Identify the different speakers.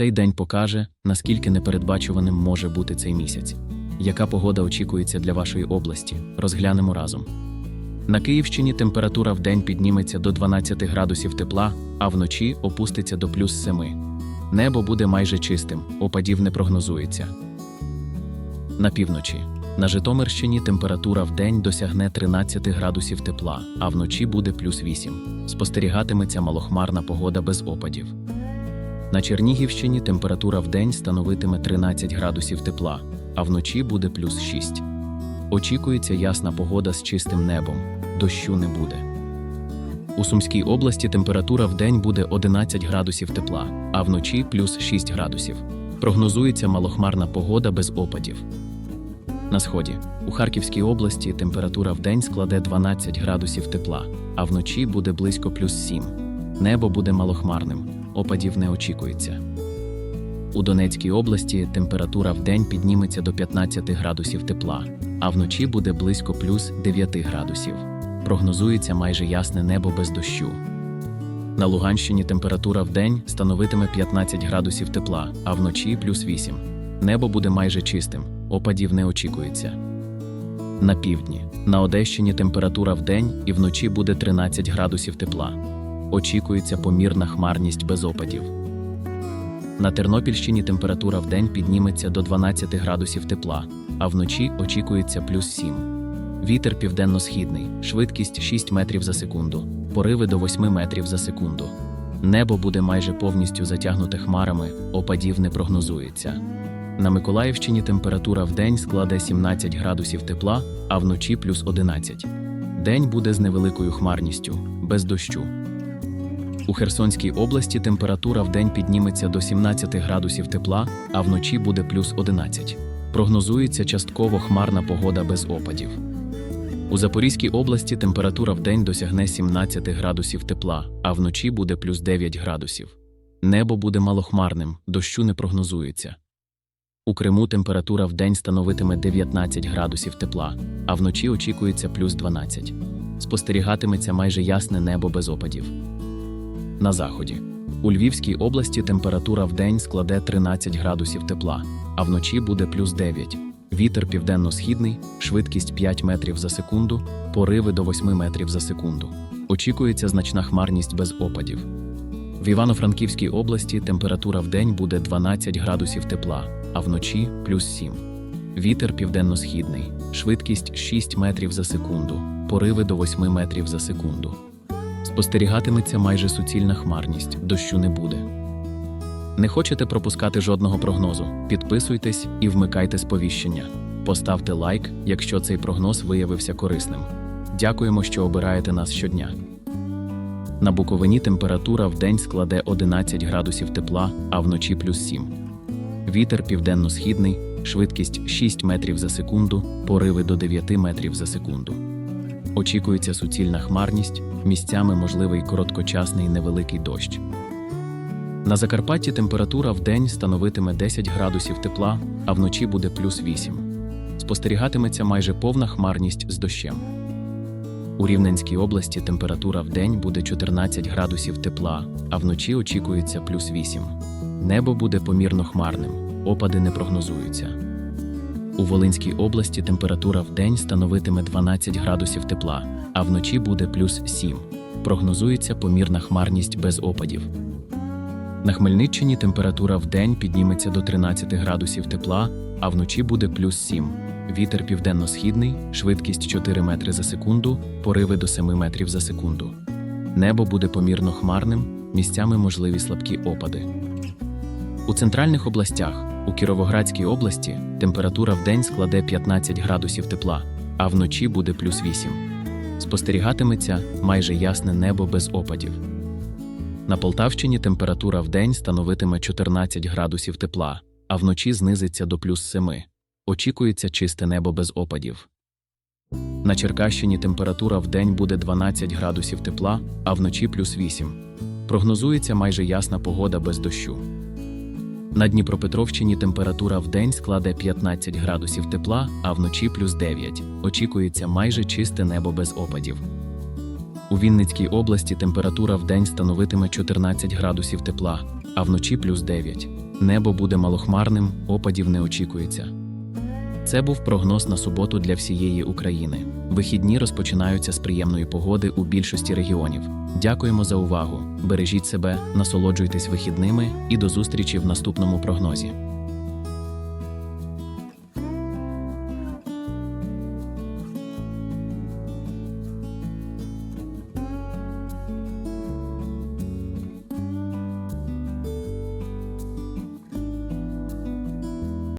Speaker 1: Цей день покаже, наскільки непередбачуваним може бути цей місяць. Яка погода очікується для вашої області? Розглянемо разом. На Київщині температура в день підніметься до 12 градусів тепла, а вночі опуститься до плюс 7. Небо буде майже чистим, опадів не прогнозується. На півночі. На Житомирщині температура в день досягне 13 градусів тепла, а вночі буде плюс 8. Спостерігатиметься малохмарна погода без опадів. На Чернігівщині температура в день становитиме 13 градусів тепла, а вночі буде плюс 6. Очікується ясна погода з чистим небом, дощу не буде. У Сумській області температура в день буде 11 градусів тепла, а вночі плюс 6 градусів. Прогнозується малохмарна погода без опадів. На сході у Харківській області температура в день складе 12 градусів тепла, а вночі буде близько плюс 7. Небо буде малохмарним, опадів не очікується. У Донецькій області температура в день підніметься до 15 градусів тепла, а вночі буде близько плюс 9 градусів. Прогнозується майже ясне небо без дощу. На Луганщині температура в день становитиме 15 градусів тепла, а вночі плюс 8. Небо буде майже чистим, опадів не очікується. На півдні. На Одещині температура в день і вночі буде 13 градусів тепла. Очікується помірна хмарність без опадів. На Тернопільщині температура в день підніметься до 12 градусів тепла, а вночі очікується плюс 7. Вітер південно-східний, швидкість 6 метрів за секунду, пориви до 8 метрів за секунду. Небо буде майже повністю затягнуте хмарами, опадів не прогнозується. На Миколаївщині температура в день складе 17 градусів тепла, а вночі плюс 11. День буде з невеликою хмарністю, без дощу. У Херсонській області температура в день підніметься до 17 градусів тепла, а вночі буде плюс 11. Прогнозується частково хмарна погода без опадів. У Запорізькій області температура в день досягне 17 градусів тепла, а вночі буде плюс 9 градусів. Небо буде малохмарним, дощу не прогнозується. У Криму температура в день становитиме 19 градусів тепла, а вночі очікується плюс 12. Спостерігатиметься майже ясне небо без опадів. На заході. У Львівській області температура в день складе 13 градусів тепла, а вночі буде плюс 9. Вітер південно-східний, швидкість 5 метрів за секунду, пориви до 8 метрів за секунду. Очікується значна хмарність без опадів. В Івано-Франківській області температура в день буде 12 градусів тепла, а вночі плюс 7. Вітер південно-східний, швидкість 6 метрів за секунду, пориви до 8 метрів за секунду. Спостерігатиметься майже суцільна хмарність, дощу не буде. Не хочете пропускати жодного прогнозу? Підписуйтесь і вмикайте сповіщення. Поставте лайк, якщо цей прогноз виявився корисним. Дякуємо, що обираєте нас щодня. На Буковині температура в день складе 11 градусів тепла, а вночі плюс 7. Вітер південно-східний, швидкість 6 метрів за секунду, пориви до 9 метрів за секунду. Очікується суцільна хмарність, місцями можливий короткочасний невеликий дощ. На Закарпатті температура в день становитиме 10 градусів тепла, а вночі буде плюс 8. Спостерігатиметься майже повна хмарність з дощем. У Рівненській області температура в день буде 14 градусів тепла, а вночі очікується плюс 8. Небо буде помірно хмарним, опади не прогнозуються. У Волинській області температура в день становитиме 12 градусів тепла, а вночі буде плюс 7. Прогнозується помірна хмарність без опадів. На Хмельниччині температура в день підніметься до 13 градусів тепла, а вночі буде плюс 7. Вітер південно-східний, швидкість 4 метри за секунду, пориви до 7 метрів за секунду. Небо буде помірно хмарним, місцями можливі слабкі опади. У центральних областях, у Кіровоградській області, температура в день складе 15 градусів тепла, а вночі буде плюс 8. Спостерігатиметься майже ясне небо без опадів. На Полтавщині температура в день становитиме 14 градусів тепла, а вночі знизиться до плюс 7. Очікується чисте небо без опадів. На Черкащині температура в день буде 12 градусів тепла, а вночі плюс 8. Прогнозується майже ясна погода без дощу. На Дніпропетровщині температура в день складе 15 градусів тепла, а вночі плюс 9. Очікується майже чисте небо без опадів. У Вінницькій області температура в день становитиме 14 градусів тепла, а вночі плюс 9. Небо буде малохмарним, опадів не очікується. Це був прогноз на суботу для всієї України. Вихідні розпочинаються з приємної погоди у більшості регіонів. Дякуємо за увагу. Бережіть себе, насолоджуйтесь вихідними і до зустрічі в наступному прогнозі.